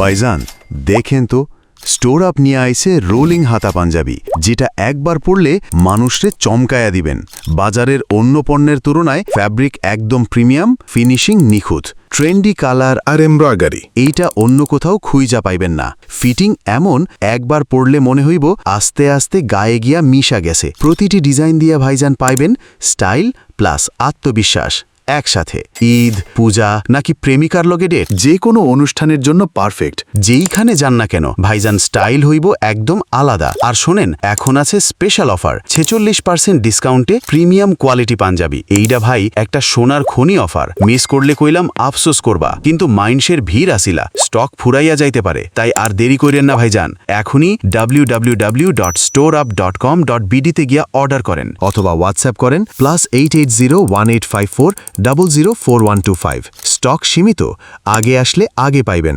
বাইজান, দেখেন তো, store up নিয়ে আইসে রোলিং হাতা পাঞ্জাবি, যেটা একবার পরলে মানুষরে চমকায়া দিবেন। বাজারের অন্য পণ্যের তুলনায় ফ্যাব্রিক একদম প্রিমিয়াম, ফিনিশিং নিখুঁত, ট্রেন্ডি কালার আর এমব্রয়ডারি, এইটা অন্য কোথাও খুঁজা পাইবেন না। ফিটিং এমন, একবার পড়লে মনে হইব আস্তে আস্তে গায়ে গিয়া মিশা গেছে। প্রতিটি ডিজাইন দিয়া ভাইজান পাইবেন স্টাইল প্লাস আত্মবিশ্বাস। একসাথে। ঈদ, পূজা, নাকি প্রেমিকার লগে ডেট যে কোনো অনুষ্ঠানের জন্য পারফেক্ট যেইখানে যান না কেন, ভাইজান স্টাইল হইব একদম আলাদা। আর শোনেন, এখন আছে স্পেশাল অফার ছেচল্লিশ পার্সেন্ট ডিসকাউন্টে প্রিমিয়াম কোয়ালিটি পাঞ্জাবি। এইটা ভাই, একটা সোনার খনি অফার মিস করলে কইলাম, আফসোস করবা। কিন্তু মাইন্ডসের ভিড় আসিলা। স্টক ফুরাইয়া যাইতে পারে। তাই আর দেরি করেন না ভাইজান। এখনই W W W dot store up dot com dot গিয়া অর্ডার করেন। অথবা হোয়াটসঅ্যাপ করেন plus eight eight zero one eight five four double zero four one two five stock সীমিত আগে আসলে আগে পাইবেন।